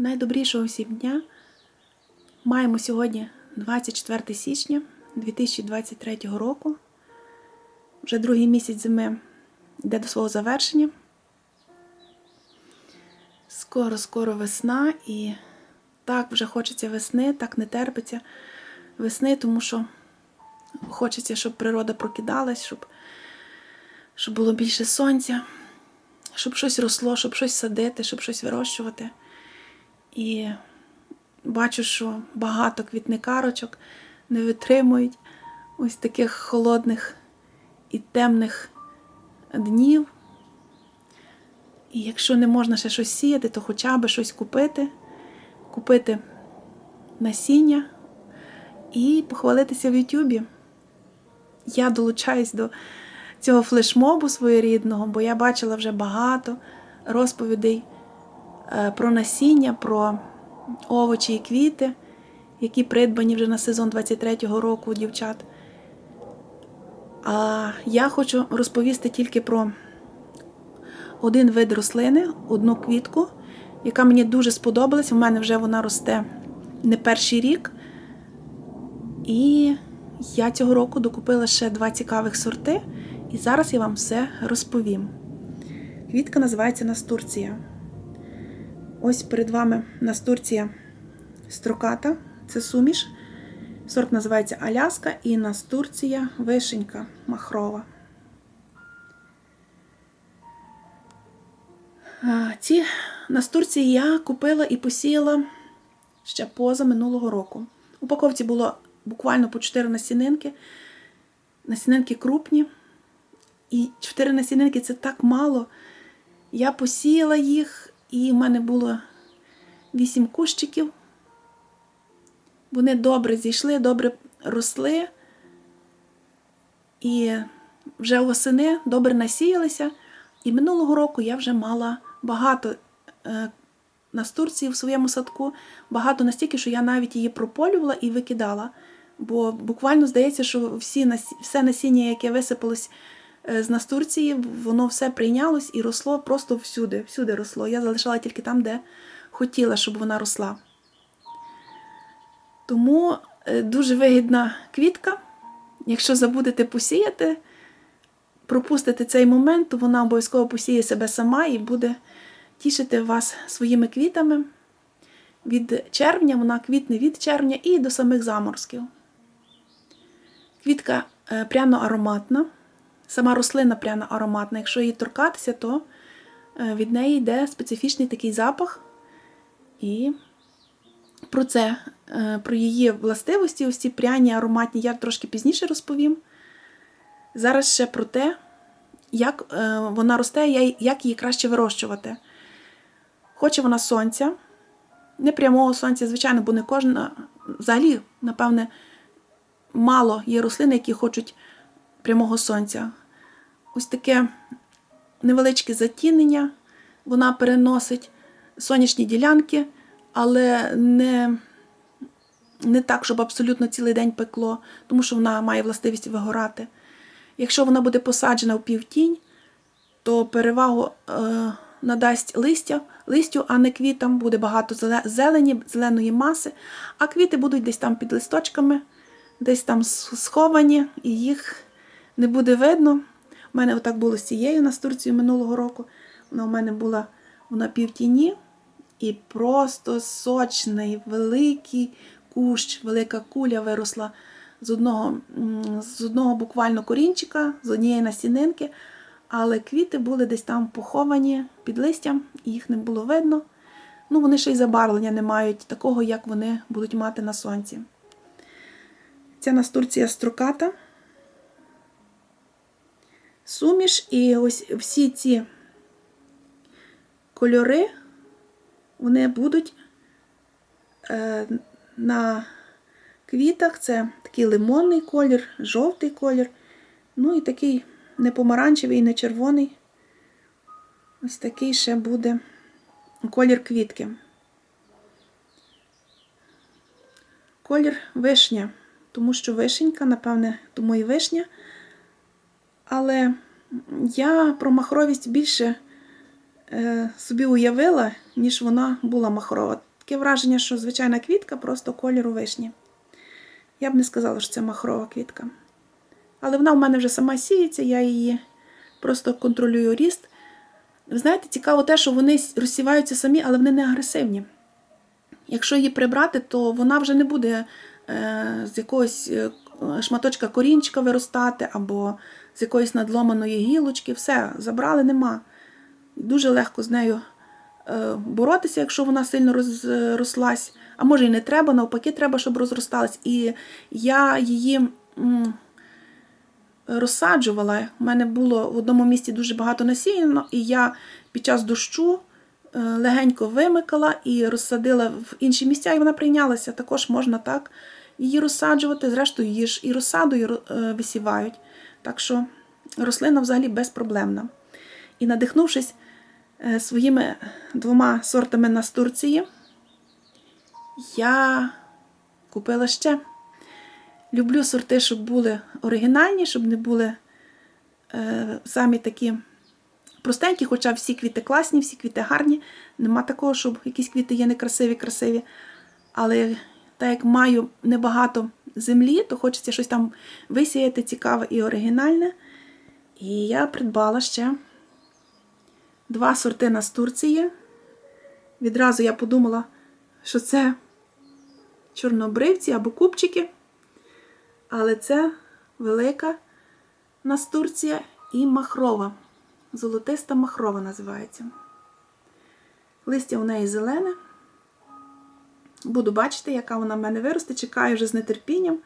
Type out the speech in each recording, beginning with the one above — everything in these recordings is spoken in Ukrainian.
Найдобрішого всім дня. Маємо сьогодні 24 січня 2023 року. Вже другий місяць зими йде до свого завершення. Скоро-скоро весна і так вже хочеться весни, так не терпиться весни, тому що хочеться, щоб природа прокидалась, щоб, щоб було більше сонця, щоб щось росло, щоб щось садити, щоб щось вирощувати. І бачу, що багато квітникарочок не витримують ось таких холодних і темних днів. І якщо не можна ще щось сіяти, то хоча б щось купити, купити насіння і похвалитися в Ютубі. Я долучаюсь до цього флешмобу своєрідного, бо я бачила вже багато розповідей про насіння, про овочі і квіти, які придбані вже на сезон 23-го року у дівчат. А я хочу розповісти тільки про один вид рослини, одну квітку, яка мені дуже сподобалась. У мене вже вона росте не перший рік. І я цього року докупила ще два цікавих сорти, і зараз я вам все розповім. Квітка називається Настурція. Ось перед вами Настурція строката, це суміш. Сорт називається Аляска і Настурція вишенька махрова. Ці настурції я купила і посіяла ще поза минулого року. У упаковці було буквально по 4 насінинки. Насінинки крупні. І 4 насінинки це так мало. Я посіяла їх, і в мене було 8 кущиків. Вони добре зійшли, добре росли. І вже восени добре насіялися. І минулого року я вже мала багато е, настурції в своєму садку, багато настільки, що я навіть її прополювала і викидала. Бо буквально здається, що всі, все насіння, яке висипалось з настурції, воно все прийнялось і росло просто всюди, всюди росло. Я залишала тільки там, де хотіла, щоб вона росла. Тому е, дуже вигідна квітка. Якщо забудете посіяти, пропустите цей момент, то вона обов'язково посіє себе сама і буде тішити вас своїми квітами. Від червня вона квітне від червня і до самих заморозків. Квітка е, пряно-ароматна, сама рослина пряно-ароматна. Якщо її торкатися, то е, від неї йде специфічний такий запах. І про це, е, про її властивості, ось ці пряні, ароматні, я трошки пізніше розповім. Зараз ще про те, як е, вона росте, як її краще вирощувати. Хоче вона сонця, не прямого сонця, звичайно, бо не кожна, взагалі, напевне, мало є рослин, які хочуть прямого сонця. Ось таке невеличке затінення вона переносить сонячні ділянки, але не, не так, щоб абсолютно цілий день пекло, тому що вона має властивість вигорати. Якщо вона буде посаджена в півтінь, то перевагу е, надасть листя, листю, а не квітам. Буде багато зеле- зелені, зеленої маси, а квіти будуть десь там під листочками, десь там сховані, і їх не буде видно. У мене отак було з цією настурцією минулого року. Вона у мене була вона півтіні і просто сочний, великий кущ, велика куля виросла з одного, з одного буквально корінчика, з однієї насінинки, але квіти були десь там поховані під листям, їх не було видно. Ну, вони ще й забарвлення не мають такого, як вони будуть мати на сонці. Ця настурція строката. Суміш, і ось всі ці кольори, вони будуть е, на квітах. Це такий лимонний колір, жовтий колір, ну і такий не помаранчевий, не червоний. Ось такий ще буде колір квітки. Колір вишня, тому що вишенька, напевне, тому і вишня. Але я про махровість більше е, собі уявила, ніж вона була махрова. таке враження, що звичайна квітка просто кольору вишні. Я б не сказала, що це махрова квітка. Але вона в мене вже сама сіється, я її просто контролюю ріст. Ви знаєте, цікаво те, що вони розсіваються самі, але вони не агресивні. Якщо її прибрати, то вона вже не буде е, з якогось е, шматочка корінчика виростати, або з якоїсь надломаної гілочки. Все, забрали, нема. Дуже легко з нею е, боротися, якщо вона сильно розрослась. А може і не треба, навпаки, треба, щоб розросталась. І я її розсаджувала. У мене було в одному місці дуже багато насіяно, і я під час дощу е, легенько вимикала і розсадила в інші місця, і вона прийнялася. Також можна так її розсаджувати. Зрештою, її ж і розсадою е, висівають. Так що рослина взагалі безпроблемна. І надихнувшись е, своїми двома сортами настурції, я купила ще. Люблю сорти, щоб були оригінальні, щоб не були е, самі такі простенькі, хоча всі квіти класні, всі квіти гарні. Нема такого, щоб якісь квіти є некрасиві, красиві. Але так як маю небагато землі, то хочеться щось там висіяти цікаве і оригінальне. І я придбала ще два сорти настурції. Відразу я подумала, що це чорнобривці або купчики. Але це велика настурція і махрова. Золотиста махрова називається. Листя у неї зелене. Буду бачити, яка вона в мене виросте. Чекаю вже з нетерпінням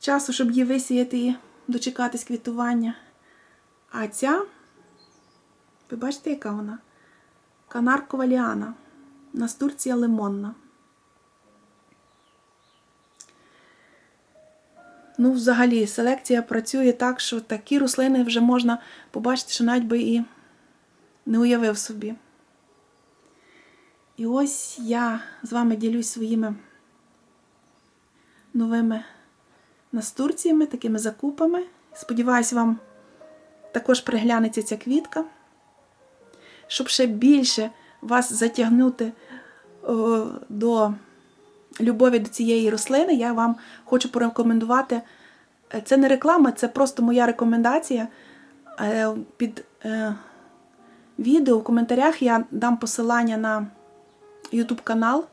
часу, щоб її висіяти і дочекатись квітування. А ця, ви бачите, яка вона? Канаркова ліана. Настурція лимонна. Ну, взагалі, селекція працює так, що такі рослини вже можна побачити, що навіть би і не уявив собі. І ось я з вами ділюсь своїми новими настурціями, такими закупами. Сподіваюсь, вам також приглянеться ця квітка, щоб ще більше вас затягнути до любові до цієї рослини, я вам хочу порекомендувати. Це не реклама, це просто моя рекомендація. Е, під е, відео в коментарях я дам посилання на YouTube канал,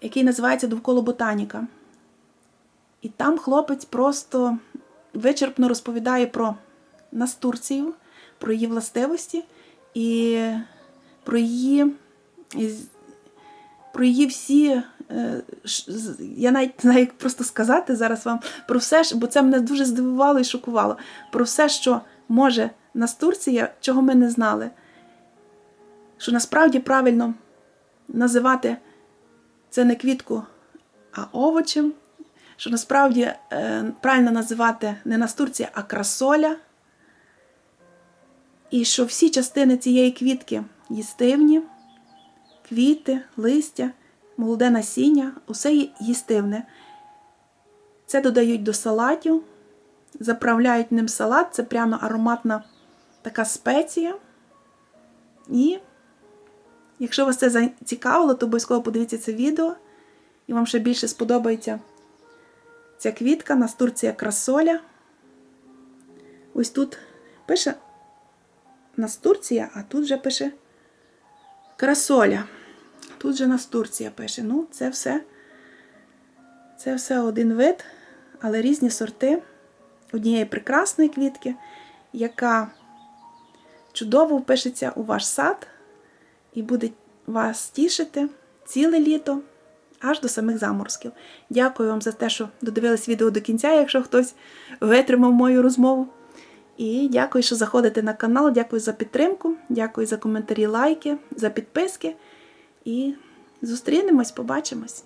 який називається Довкола Ботаніка. І там хлопець просто вичерпно розповідає про настурцію, про її властивості і про її про її всі. е, Я навіть не знаю, як просто сказати зараз вам про все, бо це мене дуже здивувало і шокувало. Про все, що може настурція, чого ми не знали. Що насправді правильно називати це не квітку, а овочем. Що насправді е, правильно називати не настурція, а красоля. І що всі частини цієї квітки їстивні квіти, листя, молоде насіння, усе їстивне. Це додають до салатів, заправляють ним салат, це пряно ароматна така спеція. І якщо вас це зацікавило, то обов'язково подивіться це відео, і вам ще більше сподобається ця квітка, настурція красоля. Ось тут пише настурція, а тут вже пише красоля. Тут же нас Турція пише. Ну, це все це все один вид, але різні сорти однієї прекрасної квітки, яка чудово впишеться у ваш сад і буде вас тішити ціле літо, аж до самих заморозків. Дякую вам за те, що додивились відео до кінця, якщо хтось витримав мою розмову. І дякую, що заходите на канал. Дякую за підтримку, дякую за коментарі, лайки, за підписки. І зустрінемось, побачимось.